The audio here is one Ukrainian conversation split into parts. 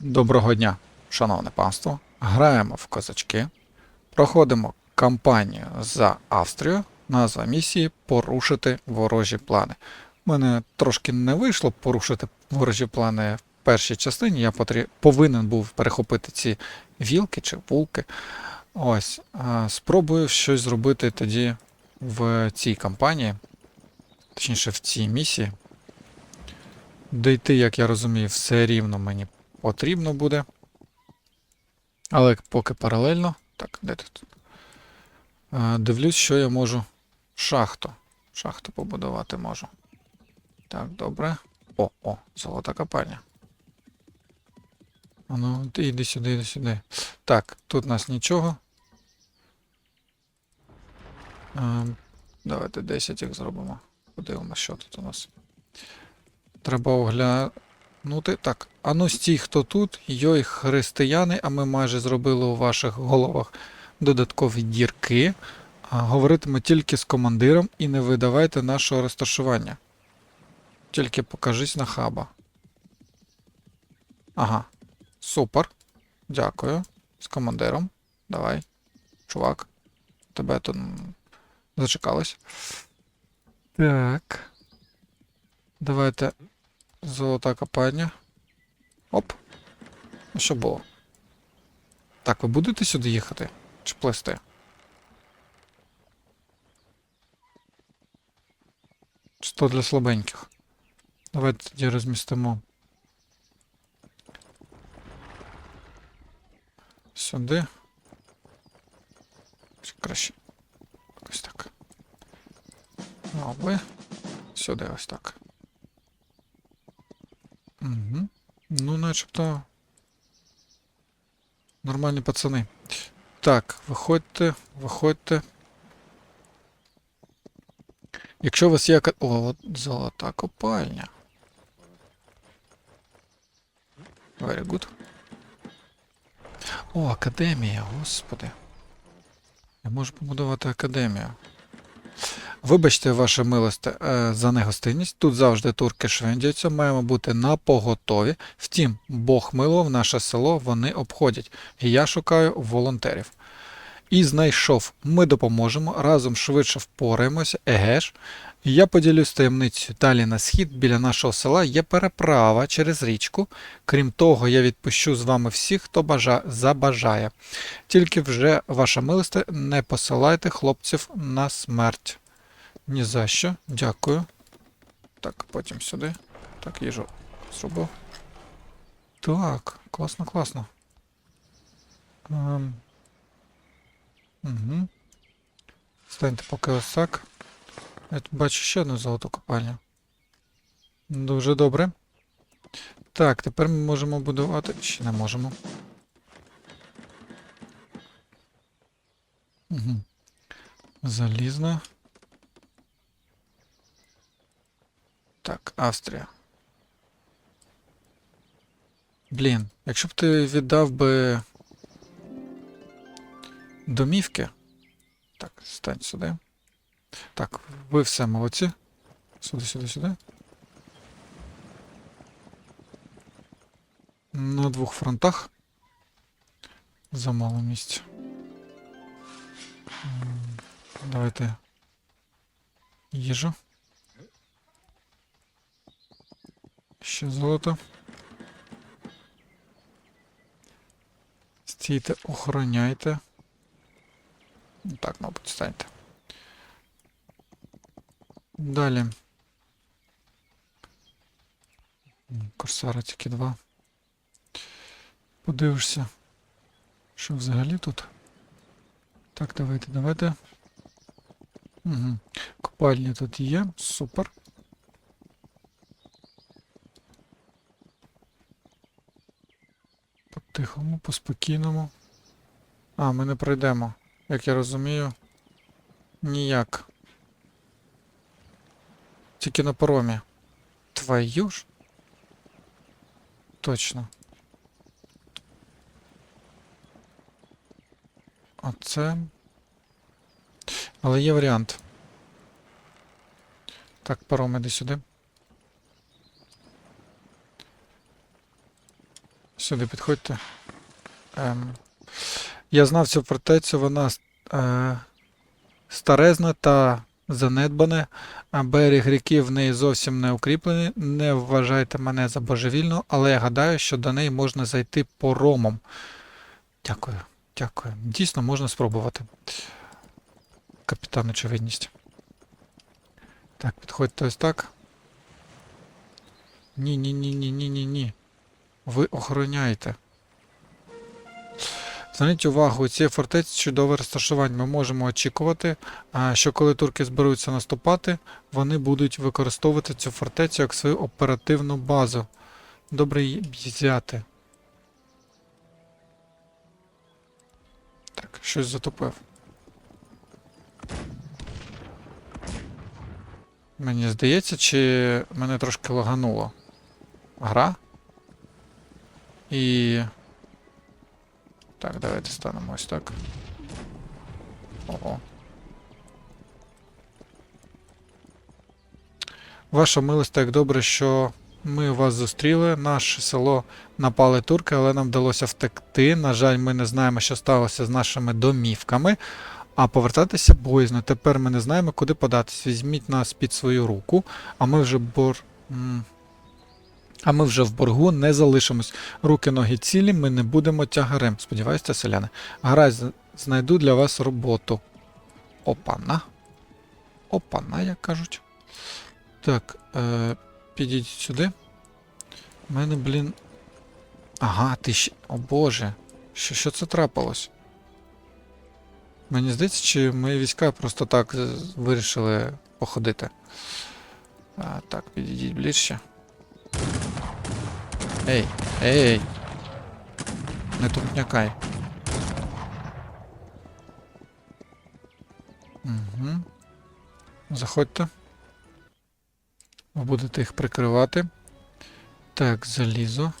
Доброго дня, шановне панство. Граємо в козачки. Проходимо кампанію за Австрію. Назва місії порушити ворожі плани. У мене трошки не вийшло порушити ворожі плани в першій частині. Я потрі... повинен був перехопити ці вілки чи вулки. Ось. Спробую щось зробити тоді в цій кампанії, точніше в цій місії. Дійти, як я розумію, все рівно мені потрібно буде. Але поки паралельно. Так, де тут? Е, Дивлюсь, що я можу. Шахту. Шахту побудувати можу. Так, добре. О, о, золота копальня. А ну, йди сюди, йди сюди. Так, тут у нас нічого. Е, Давайте 10 їх зробимо. Подивимося, що тут у нас. Треба оглянути. Так, а ну стій, хто тут? Йой, християни, а ми майже зробили у ваших головах додаткові дірки. Говоритиме тільки з командиром і не видавайте нашого розташування. Тільки покажись на хаба. Ага. Супер. Дякую. З командиром. Давай. Чувак. Тебе тут зачекалось. Так. Давайте. Золота копальня. Оп. Ну що було? Так, ви будете сюди їхати? Чи плести? Чи то для слабеньких? Давайте тоді розмістимо. Сюди. Краще. Ось так. А ви сюди ось так. Угу. Ну, начебто. Нормальні пацани. Так, виходьте, виходьте. Якщо у вас є. О, от золота копальня. Very good. О, академія, господи. Я можу побудувати академію. Вибачте, ваше милосте, за негостинність. Тут завжди турки швендяться, маємо бути на поготові. Втім, Бог милував наше село, вони обходять. І я шукаю волонтерів. І знайшов, ми допоможемо, разом швидше впораємося, еге ж. Я поділюсь таємницею. Далі на схід біля нашого села є переправа через річку. Крім того, я відпущу з вами всіх, хто бажа... забажає. Тільки вже, ваша милосте, не посилайте хлопців на смерть. Ні за що. Дякую. Так, потім сюди. Так, їжу зробив. Так, класно, класно. Ем. Угу. Станьте поки ось так. Я тут бачу ще одну золоту копальню. Дуже добре. Так, тепер ми можемо будувати. Ще не можемо. Угу. Залізна. Так, Австрія. Блін, якщо б ти віддав би домівки. Так, стань сюди. Так, ви все молодці. Сюди, сюди, сюди. На двох фронтах. Замало місця. М, Давайте їжу. Ще золото. Стійте, охороняйте. Так, мабуть, станьте. Далі. Корсара тільки два. Подивишся, що взагалі тут. Так, давайте, давайте. Угу. Копальня тут є. Супер. По-тихому, по-спокійному. А, ми не пройдемо. Як я розумію, ніяк. Тільки на паромі. Твою ж. Точно. Оце. Але є варіант. Так, паром іди сюди. Сюди підходьте. Ем, я знав цю фортецю, вона е, старезна та занедбана, а берег ріки в неї зовсім не укріплений. Не вважайте мене за божевільну, але я гадаю, що до неї можна зайти поромом. Дякую, дякую. Дійсно, можна спробувати. Капітан очевидність. Так, підходьте ось так. Ні, Ви охороняєте. Зверніть увагу, цій фортеці чудове розташування. Ми можемо очікувати, що коли турки зберуться наступати, вони будуть використовувати цю фортецю як свою оперативну базу. Добре її взяти. Так, щось затопив. Мені здається, чи мене трошки лагануло. Гра. І. Так, давайте станемо ось так. Ого. Ваша милость, як добре, що ми вас зустріли. Наше село напали турки, але нам вдалося втекти. На жаль, ми не знаємо, що сталося з нашими домівками. А повертатися боязно. Тепер ми не знаємо, куди податись. Візьміть нас під свою руку, а ми вже бор. А ми вже в боргу не залишимось. Руки, ноги цілі, ми не будемо тягарем. Сподіваюся, селяни. Гаразд, знайду для вас роботу. Опана. Опана, як кажуть. Так, е, підійдіть сюди. У мене, блін. Ага, ти ще. О боже. Що, що це трапилось? Мені здається, чи мої війська просто так е, вирішили походити. А, так, підійдіть ближче. Ей, ей! Не тупнякай. Угу. Заходьте. Ви будете їх прикривати. Так, залізо.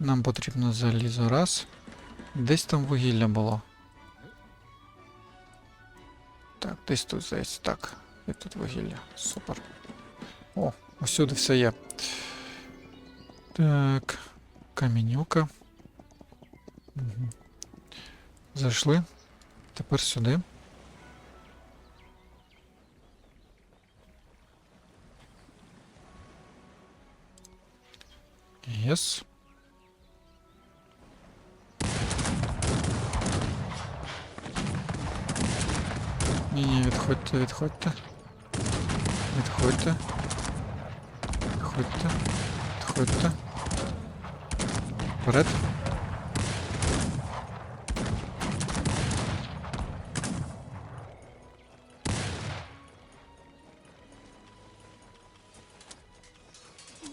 Нам потрібно залізо раз. Десь там вугілля було. Так, десь тут здається. Так. І тут вугілля. Супер. О, усюди все є. Так. Камінюка. Угу. Зайшли. Тепер сюди. Єс. Ні, ні, відходьте, відходьте. Відходьте. Відходьте. Відходьте. Вперед.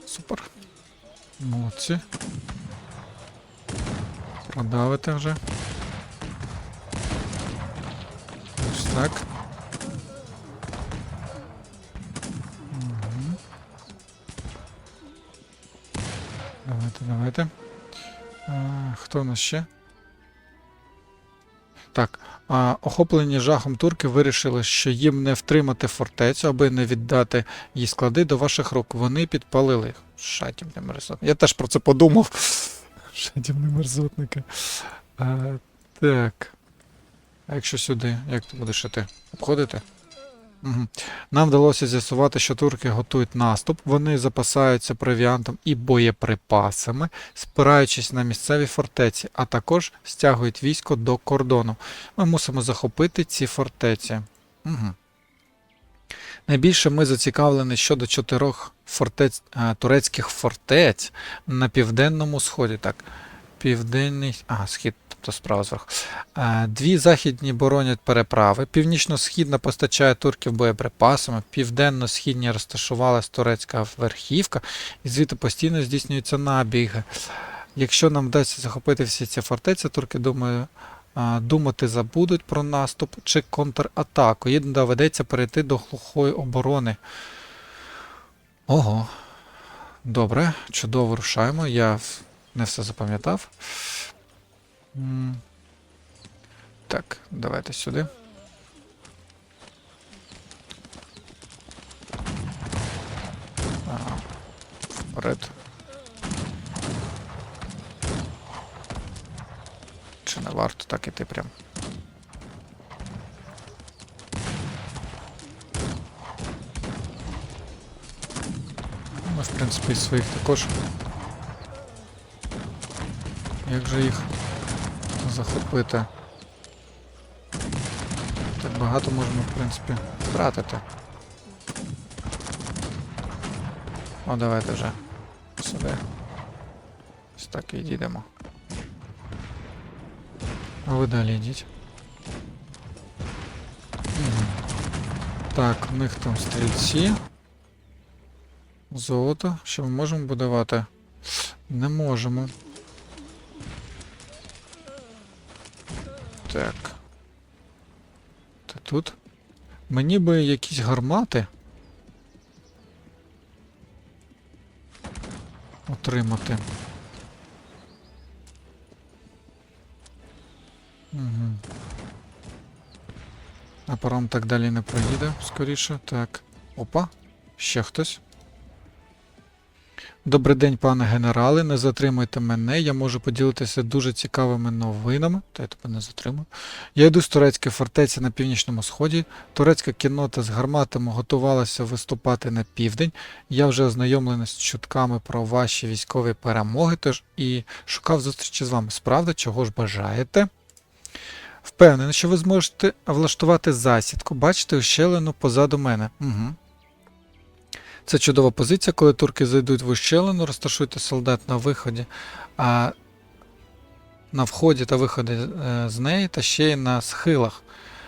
Супер. Молодці. Продавите вже. Ось так. Давайте, давайте. Хто у нас ще? Так. А, охоплені жахом турки вирішили, що їм не втримати фортецю, аби не віддати їй склади до ваших рук. Вони підпалили їх. Шатівні мерзотники. Я теж про це подумав. Шатівні мерзотники. А, так. А якщо сюди, як ти будеш іти? Обходити? Нам вдалося з'ясувати, що турки готують наступ, вони запасаються провіантом і боєприпасами, спираючись на місцеві фортеці, а також стягують військо до кордону. Ми мусимо захопити ці фортеці. Угу. Найбільше ми зацікавлені щодо чотирьох фортець, е, турецьких фортець на південному сході. Так, південний. А, схід, тобто справа зверху. Е, Дві західні боронять переправи. Північно-східна постачає турків боєприпасами, південно-східні розташувалась турецька верхівка, і звідти постійно здійснюються набіги. Якщо нам вдасться захопити всі ці фортеці, турки думаю, думати забудуть про наступ чи контратаку. Їм доведеться перейти до глухої оборони. Ого. Добре, чудово рушаємо. Я не все запам'ятав. Так, давайте сюди. Ага. Вперед. що не варто так іти прям. Ми, в принципі, і своїх також. Як же їх захопити? Так багато можемо, в принципі, втратити. О, давайте вже сюди. Ось так і йдемо. А ви далі йдіть. Так, в них там стрільці. Золото. Що ми можемо будувати? Не можемо. Так. Та тут. Мені би якісь гармати. Отримати. Угу. А паром так далі не проїде, скоріше. Так. Опа. Ще хтось. Добрий день, пане генерале. Не затримуйте мене. Я можу поділитися дуже цікавими новинами. Та я тебе не затримую. Я йду з турецької фортеці на північному сході. Турецька кіннота з гарматами готувалася виступати на південь. Я вже ознайомлений з чутками про ваші військові перемоги, тож і шукав зустрічі з вами. Справда, чого ж бажаєте? Впевнений, що ви зможете влаштувати засідку. Бачите ущелину позаду мене. Угу. Це чудова позиція, коли турки зайдуть в ущелину, розташуйте солдат на виході, а на вході та виході е, з неї та ще й на схилах.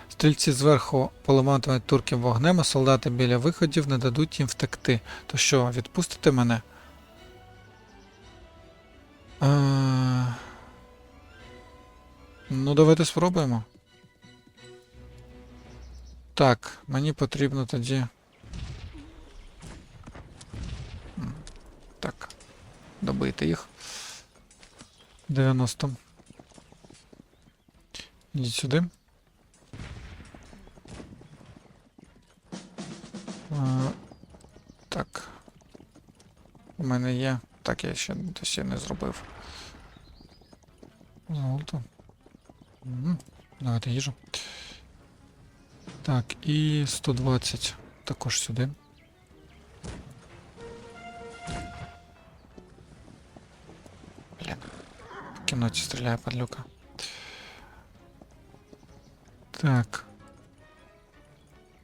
Стрільці зверху поламатимуть турків вогнем, а солдати біля виходів не дадуть їм втекти. То що, відпустите мене? Е... Ну, давайте спробуємо. Так, мені потрібно тоді. М, Так. Добити їх. 90. Ідіть сюди. А, так. У мене є. Так, я ще досі не зробив. Золото. Мгм. Давайте їжу. Так, і 120 також сюди. Кімнаті стріляє падлюка. Так.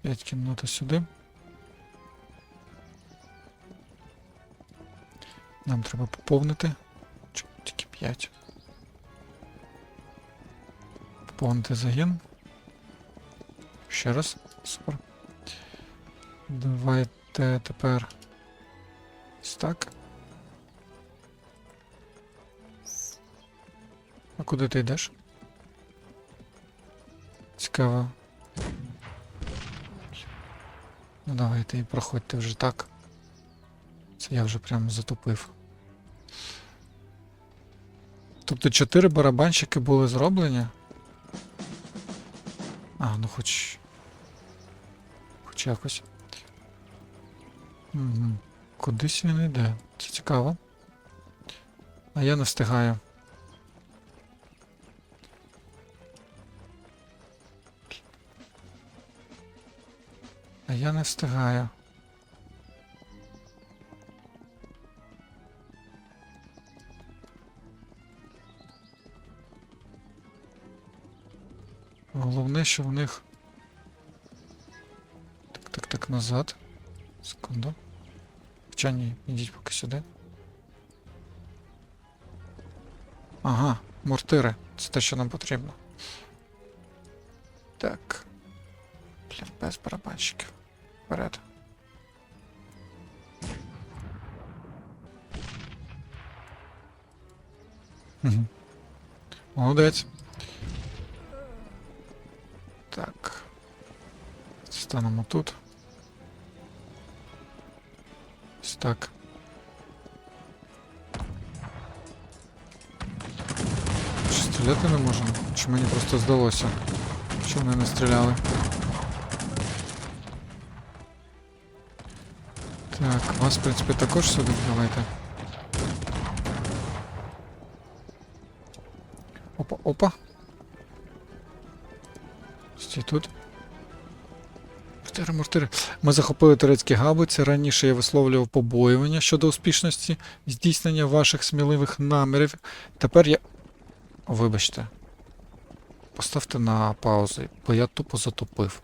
5 кімната сюди. Нам треба поповнити. Тільки 5? Поповнити загін. Ще раз. Супер. Давайте тепер. Ось так. Куди ти йдеш? Цікаво. Ну давайте і проходьте вже так. Це я вже прямо затупив. Тобто чотири барабанщики були зроблені. А, ну хоч. Хоч якось. Угу. Кудись він йде. Це цікаво. А я не встигаю. Я не встигаю. Головне, що в них. Так, так, так, назад. Секунду. Хоча ні, ідіть поки сюди. Ага, мортири. Це те, що нам потрібно. Так. Блін, без барабанщиків. Вперед. Мгм. Молодець. Так. Станемо тут. Ось так. Чи стріляти не можемо? Чи мені просто здалося? Що вони не стріляли? Так, вас, в принципі, також сюди давайте. Опа, опа. Стій тут. Мортири, мортири. Ми захопили турецькі гаубиці. Раніше я висловлював побоювання щодо успішності здійснення ваших сміливих намірів. Тепер я. Вибачте. Поставте на паузу, бо я тупо затопив.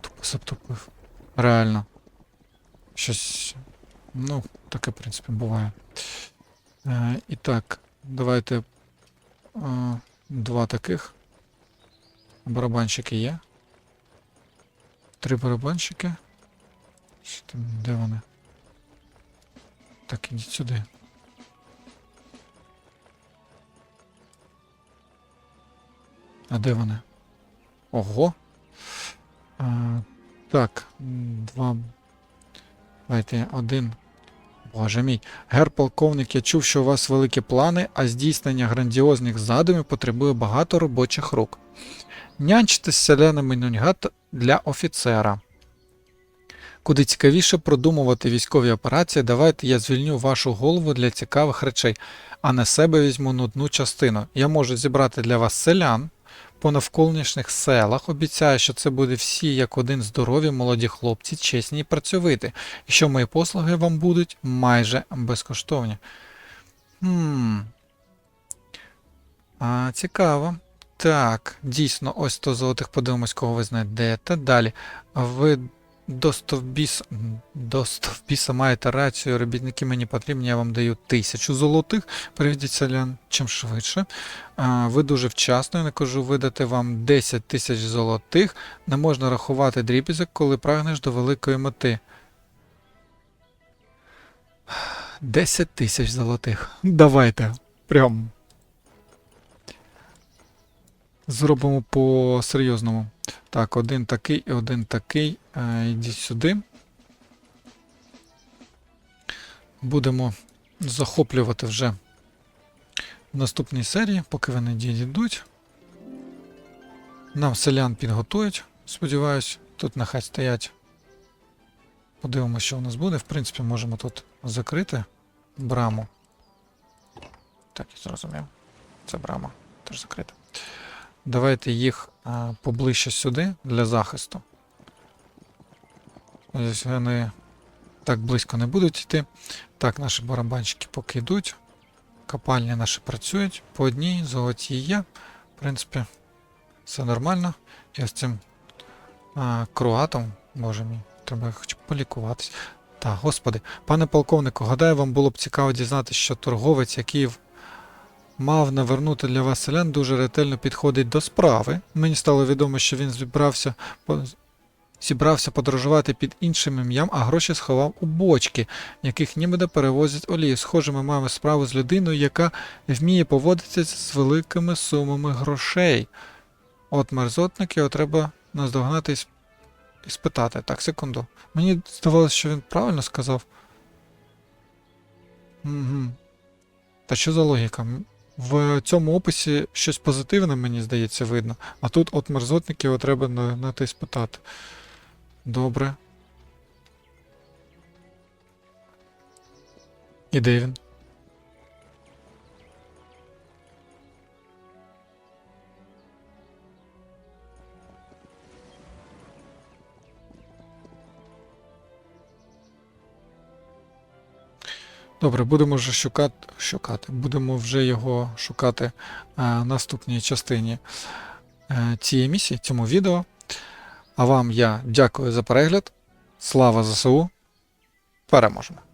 Тупо затопив. Реально. Щось. Ну, таке, в принципі, буває. Е, і так, давайте. Е, два таких. Барабанщики є. Три барабанщики. Що там, де вони? Так, ідіть сюди. А де вони? Ого. А, так, два. Давайте один. Боже мій. Гер полковник, я чув, що у вас великі плани, а здійснення грандіозних задумів потребує багато робочих рук. Нянчити з нуньгат для офіцера. Куди цікавіше продумувати військові операції, давайте я звільню вашу голову для цікавих речей, а на себе візьму нудну частину. Я можу зібрати для вас селян по навколишніх селах. Обіцяю, що це буде всі як один здорові молоді хлопці, чесні і працьовиті, і що мої послуги вам будуть майже безкоштовні. Хм. А, цікаво. Так, дійсно, ось 100 золотих подивимось, кого ви знайдете. Далі. Ви до стовбіса, до стовбіса маєте рацію, робітники мені потрібні, я вам даю тисячу золотих. Приведіть селян чим швидше. Ви дуже вчасно, я не кажу видати вам 10 тисяч золотих. Не можна рахувати дрібізок, коли прагнеш до великої мети. 10 тисяч золотих. Давайте. Прям. Зробимо по серйозному. Так, один такий і один такий. Е, Йдіть сюди. Будемо захоплювати вже в наступній серії, поки вони дійдуть. Нам селян підготують, сподіваюсь, тут нехай стоять. Подивимося, що у нас буде. В принципі, можемо тут закрити браму. Так, я зрозумів. Це брама. Теж закрита. Давайте їх поближче сюди для захисту. Ось вони так близько не будуть йти. Так, наші барабанщики поки йдуть. Копальні наші працюють. По одній золоті є. В принципі, все нормально. Я з цим а, круатом, боже мій, треба хоч полікуватись. Так, господи, пане полковнику, гадаю, вам було б цікаво дізнатися, що торговець, який мав навернути для вас селян, дуже ретельно підходить до справи. Мені стало відомо, що він зібрався, зібрався подорожувати під іншим ім'ям, а гроші сховав у бочки, яких нібито перевозять олію. Схоже, ми маємо справу з людиною, яка вміє поводитися з великими сумами грошей. От мерзотник, його треба наздогнати і спитати. Так, секунду. Мені здавалося, що він правильно сказав. Угу. Та що за логіка? В цьому описі щось позитивне, мені здається, видно. А тут от мерзотників його треба на те спитати. Добре. І де він? Добре, будемо вже шукати, шукати. Будемо вже його шукати е, в наступній частині е, цієї місії, цьому відео. А вам я дякую за перегляд. Слава ЗСУ. Переможемо!